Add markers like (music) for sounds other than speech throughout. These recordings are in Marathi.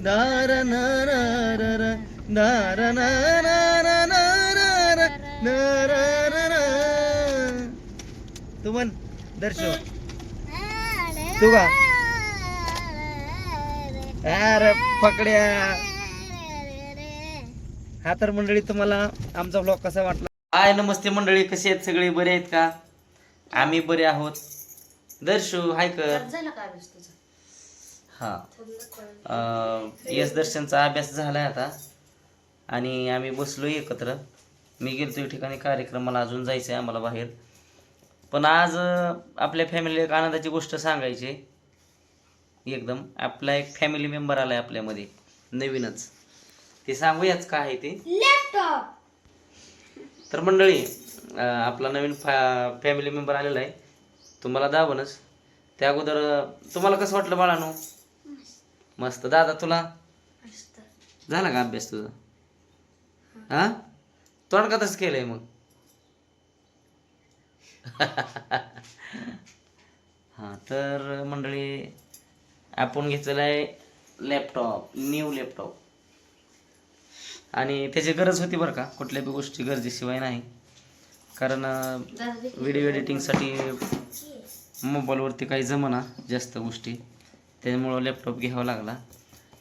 दार नार रा रा रा, दार ना रा तू म्हण तू का अरे पकड्या हा तर मंडळी तुम्हाला आमचा ब्लॉग कसा वाटला हाय नमस्ते मंडळी कसे आहेत सगळे बरे आहेत का आम्ही बरे आहोत दर्शू हाय कर झालं का हा. यश दर्शनचा अभ्यास झालाय आता. आणि आम्ही बसलो एकत्र. मी गेलतो ठिकाणी कार्यक्रमाला अजून जायचं आहे आम्हाला बाहेर. पण आज आपल्या फॅमिलीला एक आनंदाची गोष्ट सांगायची. आहे. एकदम. आपला एक फॅमिली मेंबर आलाय आपल्यामध्ये. नवीनच. ते सांगूयाच काय आहे ते. लॅपटॉप तर मंडळी आपला नवीन फॅ फॅमिली मेंबर आलेला आहे. तुम्हाला दावणच त्या अगोदर तुम्हाला कसं वाटलं बाळानो? मस्त. दादा तुला? झाला का अभ्यास तुझा? हा. तोंड का तसं केलंय मग. हा तर मंडळी आपण घेतलेला आहे लॅपटॉप न्यू लॅपटॉप आणि त्याची गरज होती बरं का कुठल्या बी गोष्टी गरजेशिवाय नाही. कारण व्हिडिओ एडिटिंगसाठी मोबाईलवरती काही जमना जास्त गोष्टी. त्यामुळं लॅपटॉप घ्यावा लागला.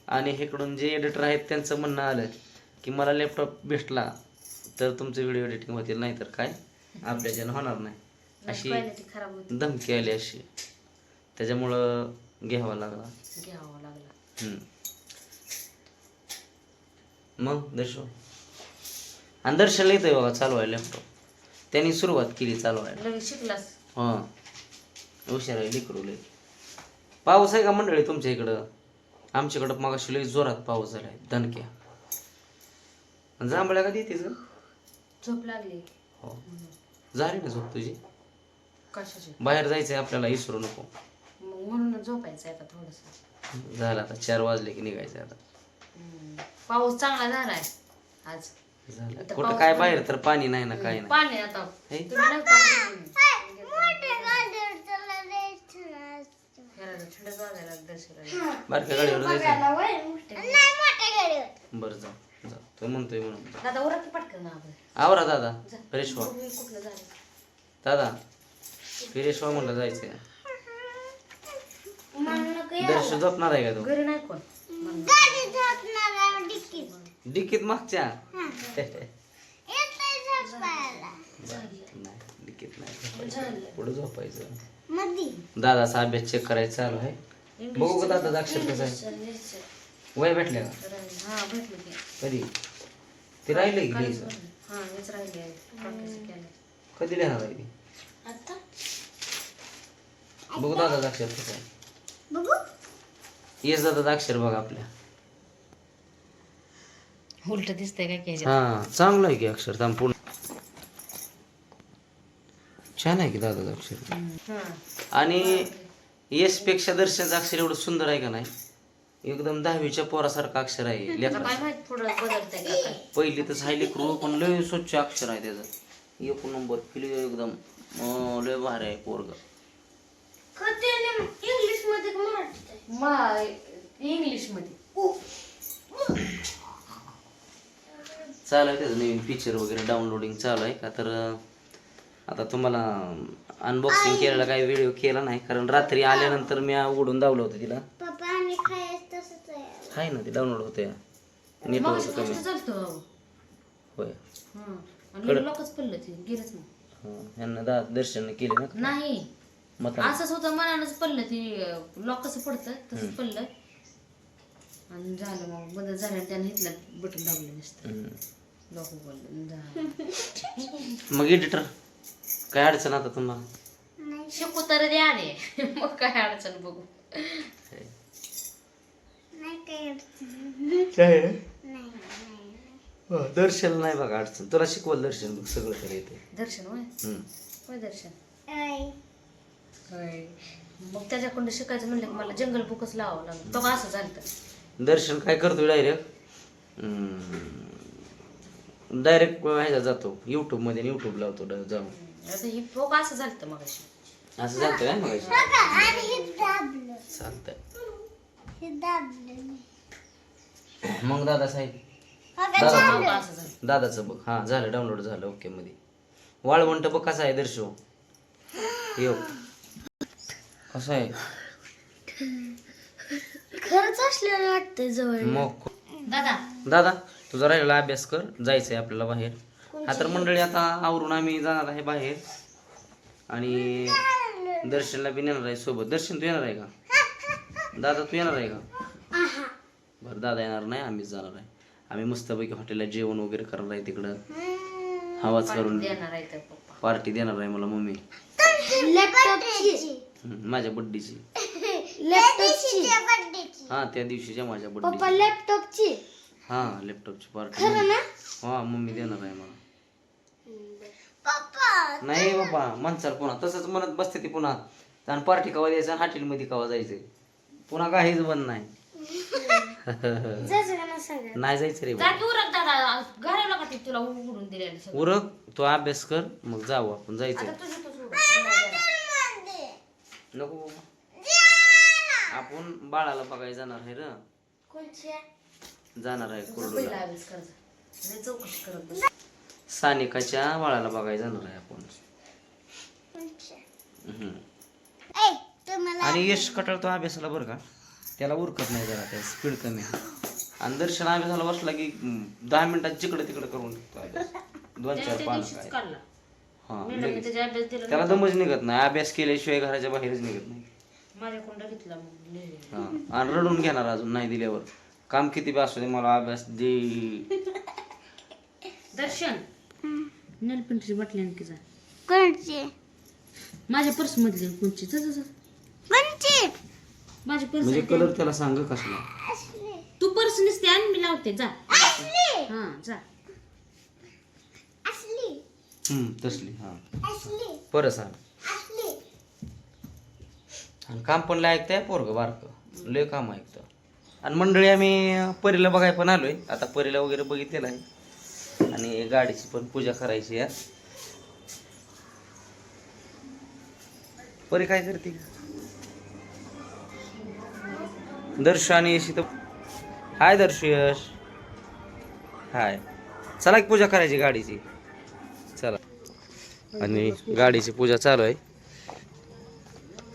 आणि इकडून जे एडिटर आहेत त्यांचं म्हणणं आलं की मला लॅपटॉप भेटला तर तुमचं व्हिडिओ एडिटिंग होतील नाही तर काय आपल्याच्यानं होणार नाही. अशी धमकी आली अशी. त्याच्यामुळं घ्यावा लागला. घ्यावा लागला. हम्म. मग दर्शन आणि दर्शनला येतंय बघा चालवायला लॅपटॉप त्यांनी सुरुवात केली चालवायला शिकलास? हां. हुशार आहे लेकरू पाऊस आहे का मंडळी तुमच्या इकडं? आमच्याकडं मग लय जोरात पाऊस झालाय दणक्या. जांभळ्या का ग? झोप लागली. हो. झाली ना झोप तुझी? कशाची? बाहेर जायचंय आपल्याला विसरू नको. मग म्हणून झोपायचं आता थोडस. झालं आता चार वाजले की निघायचं आता. पाऊस चांगला झालाय आज. झालं. कुठं काय बाहेर तर पाणी नाही ना काय नाही. पाणी आता. बारक्या गाडीवर जायचं. बरं जा जा. तो म्हणतोय म्हणून. दादा पटकन आपण. आवरा दादा. फ्रेश व्हा. बघूया कुठलं झालं दादा फ्रेश व्हा म्हणलं जायचंय. दर्शन झोपणार आहे का तू? घरी नाही कोण. म्हणून. डिकीत मागच्या? नाही डिकीत नाही. पुढे झोपायचं. दादाचा अभ्यास चेक करायचा चालू आहे. बघू का दादा अक्षर कसं आहे? वय हा भेटलं की. कधी? ते राहिले हा. कधी लिहिणार आहे ते? बघू दादाचं अक्षर कसं आहे. येस दादाचं अक्षर बघा आपल्या. उलट दिसतंय काय की हा चांगलं आहे की अक्षर थांब पूर्ण छान आहे की दादाचं अक्षर हा आणि येस पेक्षा दर्शनचं अक्षर एवढं सुंदर आहे का नाही? एकदम दहावीच्या पोरासारखं अक्षर आहे लेकराचं पहिली तर सायली क्रू पण लय स्वच्छ अक्षर आहे त्याचं. एक नंबर क्लिअर एकदम अं, लय भारी आहे पोरग. इंग्लिशमध्ये इंग्लिशमध्ये. चालू आहे त्याचं नवीन पिक्चर वगैरे डाउनलोडिंग चालू आहे का? तर अं, आता तुम्हाला अनबॉक्सिंग केलेला काही व्हिडिओ केला नाही कारण रात्री आल्यानंतर मी उघडून दावलं होतं तिला. आहे. ना ते डाउनलोड होते नेटवर्क कमी. आहे. चालतो होय. आणि लोकच पडलं ते गेलंच नाही. हं, यांना दा दर्शन केले ना नाही. मग असंच होतं मनानच पडलं ते लॉक कसं पडतं तसंच पडलं. आणि झालं मग बदल झालं त्याने इथलं बटन दाबलं नसतं. हं. लॉक उघडलं झालं. मग एडिटर काय अडचण आता तुम्हाला? शिकू तर द्या रे मग काय अडचण बघू. दर्शन नाही बघा अडचण. तुला शिकवल दर्शन बघ सगळं तर येते दर्शन होय? हं. होय दर्शन. होय. मग त्याच्याकडून शिकायचं म्हणलं की मला जंगल बुकच लावावं लागलं. तो असं झालं दर्शन काय करतो डायरेक्ट? डायरेक्ट ह्याच्यात जातो. युट्यूबमध्ये युट्यूब लावतो ड- जाऊन. आता ही असं झालं मग असं जातं काय मग चालतंय. मग दादा साहेब? हो दादा का असं झालं. दादाचं बघ. हा झालं डाउनलोड झालं. ओके मध्ये. वाळवंट बघ कसा आहे दर्शव येऊ कसं आहे? खरंच असलेलं वाटतंय जवळ. मग. दादा. दादा? तुझा राहिलेला अभ्यास कर जायचंय आपल्याला बाहेर. हा तर मंडळी आता आवरून आम्ही जाणार आहे बाहेर. आणि दर्शनला बी नेणार आहे सोबत. दर्शन तू येणार आहे का? दादा तू येणार आहे का? बरं दादा येणार नाही आम्हीच जाणार आहे. आम्ही मस्तपैकी हॉटेलला जेवण वगैरे करणार आहे तिकडं. हवाच करून देणार आहे तर पप्पा. पार्टी देणार आहे मला मम्मी. माझ्या बड्डीची लॅपटॉपची हा त्या दिवशीच्या माझ्या पप्पा बड्डीची लॅपटॉपची हा लॅपटॉपची पार्टी हा मम्मी देणार आहे मला. नाही बाबा माणसाला पुन्हा. तसंच म्हणत बसते ती पुन्हा. आणि पार्टी कवा द्यायचं आणि हॉटेलमध्ये कवा जायचं? पुन्हा काहीच बंद नाही. (laughs) नाही जायचं रे उरक ते अभ्यास कर मग जाऊ आपण जायचं. नको बाबा. आपण बाळाला बघायला जाणार आहे र. जाणार आहे कुर्डूला. चौकशी करत सानिकाच्या बाळाला बघायला जाणार आहे आपण. हम्म. आणि यश कटाळतो अभ्यासाला बरं का? त्याला उरकत नाही जरा त्या स्पीड कमी आहे. आणि दर्शन अभ्यासाला बसला की हम्म, दहा मिनिटात जिकडे तिकडे करून टाकतो अभ्यास. दोन चार पानं काय. काढला. हा मॅडमने लगेच. त्याचा अभ्यास दिला त्याला दमच निघत नाही अभ्यास केल्याशिवाय घराच्या बाहेरच निघत नाही. माझ्या कोंडा घेतला मग. लिहिलेलं. हा. आणि रडून घेणार अजून नाही दिल्यावर. काम किती बी असू दे मला अभ्यास दे. दर्शन. नेल पेंटची बाटली आणखी जा. कोणची? माझ्या पर्स मधली कोणची? जा जा, जा. कोणची? माझी पर्स म्हणजे आहे. कलर त्याला सांग कसला. असली. तू पर्स नसते आणि मी लावते. जा. असली. हा जा. असली. हम्म तसली हा. असली. परत सांग. असली. आणि काम पण लय ऐकतंय पोरग बारक. लय काम ऐकतं. आणि मंडळी आम्ही परीला बघाय पण आलोय. आता परीला वगैरे बघितलेलं आहे. आणि गाडीची पण पूजा करायची आहे. परी काय करते? दर्श आणि यश तर हाय दर्श यश. हाय. चला की पूजा करायची गाडीची. चला. आणि गाडीची पूजा चालू आहे.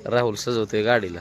राहुल सजवतोय गाडीला.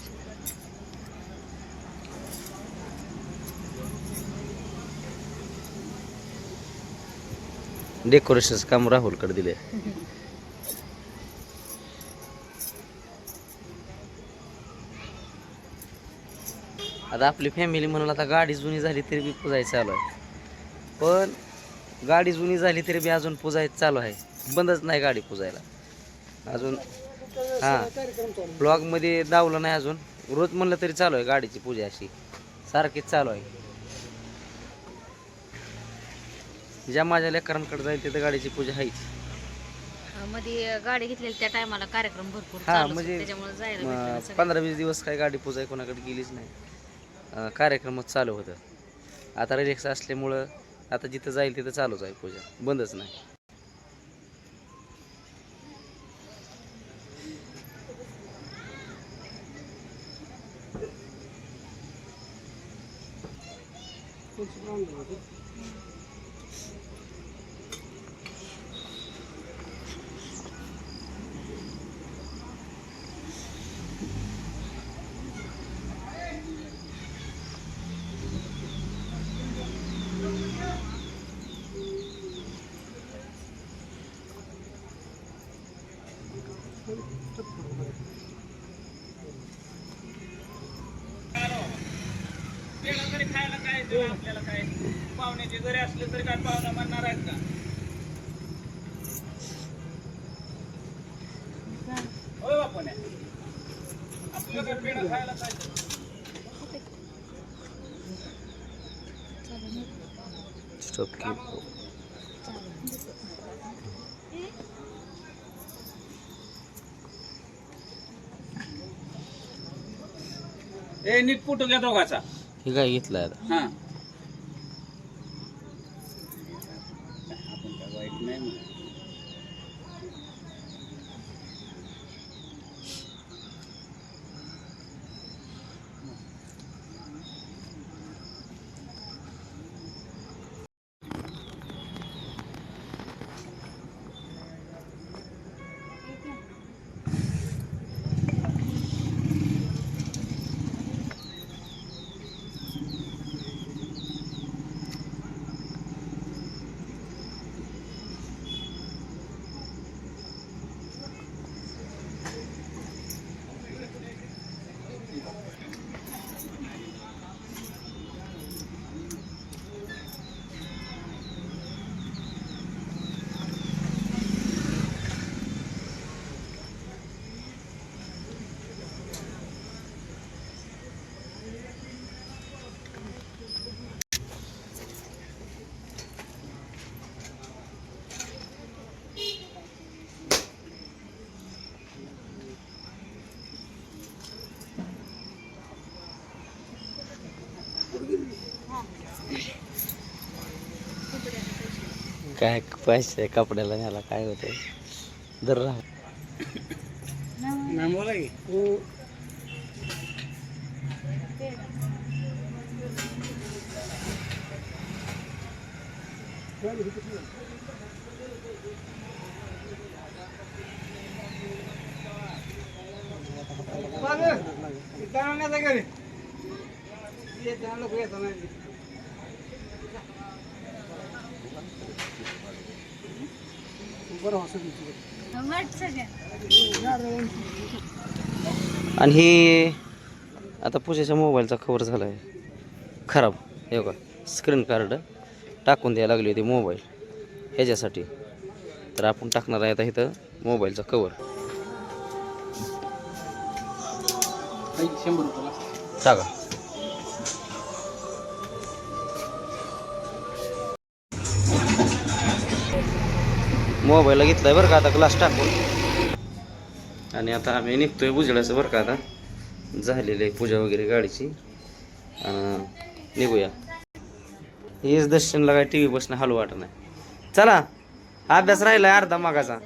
डेकोरेशनचं काम राहुलकडे दिले आता आपली फॅमिली म्हणून आता गाडी जुनी झाली तरी बी पुजायचं चालू आहे. पण गाडी जुनी झाली तरी बी अजून पुजायचं चालू आहे. बंदच नाही गाडी पुजायला. अजून हां ब्लॉगमध्ये दावलं नाही अजून. रोज म्हणलं तरी चालू आहे गाडीची पूजा अशी. सारखीच चालू आहे. ज्या माझ्या लेकरांकडे जाईल तिथे गाडीची पूजा आहेच मध्ये गाडी घेतलेली त्या टायमाला कार्यक्रम भरपूर हा म्हणजे पंधरा वीस दिवस काय गाडी पूजा कोणाकडे गेलीच नाही. कार्यक्रमच चालू होतं. आता रिलेक्स असल्यामुळं आता जिथं जाईल तिथं चालूच आहे पूजा. बंदच नाही. आपल्याला काय असले तरी काय पाहुणा म्हणणार आहेत का? ए नीट फोटो घ्या दोघाचा हे काय घेतलं हा. काय पैसे कपड्याला न्यायला काय होते दर बोला की. येत लोक येत नाही आणि हे आता पूजेच्या मोबाईलचा कवर झाला आहे खराब. हे बघा स्क्रीन कार्ड टाकून द्यायला लागली होती मोबाईल. ह्याच्यासाठी. तर आपण टाकणार आहे आता इथं मोबाईलचा कवर शंभर मोबाईलला लागतात. आहे मोबाईलला घेतलाय बरं का आता क्लास टाकून. आणि आता आम्ही निघतोय बुजड्याचं बरं का आता. झालेली आहे पूजा वगैरे गाडीची. निघूया. हेच दर्शनला काय टी व्ही बसणं हलू वाटत नाही. चला अभ्यास राहिला अर्धा मागाचा.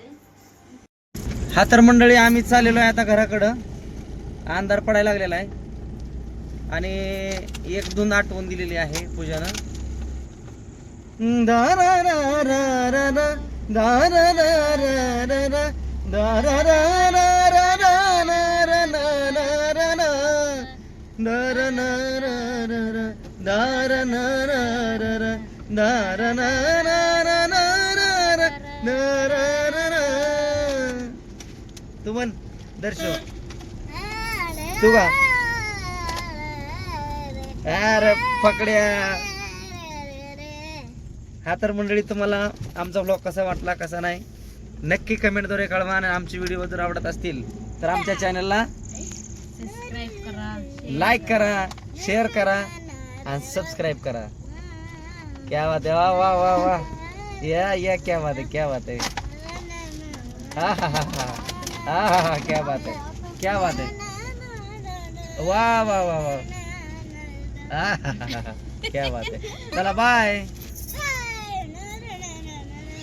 हा तर मंडळी आम्ही चाललेलो आहे आता घराकडं. अंधार पडायला लागलेला आहे. आणि एक दोन आठवण दिलेली आहे पूजानं. തുമൻ ദർശോ തുക ആരെ പക്കടിയാ हा तर मंडळी तुम्हाला आमचा ब्लॉग कसा वाटला कसा नाही नक्की कमेंटद्वारे कळवा आणि आमचे व्हिडिओ जर आवडत असतील तर आमच्या चॅनलला लाईक करा शेअर करा. आणि सबस्क्राईब करा. क्या बात आहे. वा वा वा वा. या या क्या बात आहे क्या बात आहे. हा हा हा हा. हा हा हा क्या बात है क्या बात है वाह वाह वाह वाह हा, हा, हा, हा. क्या बात है चला बाय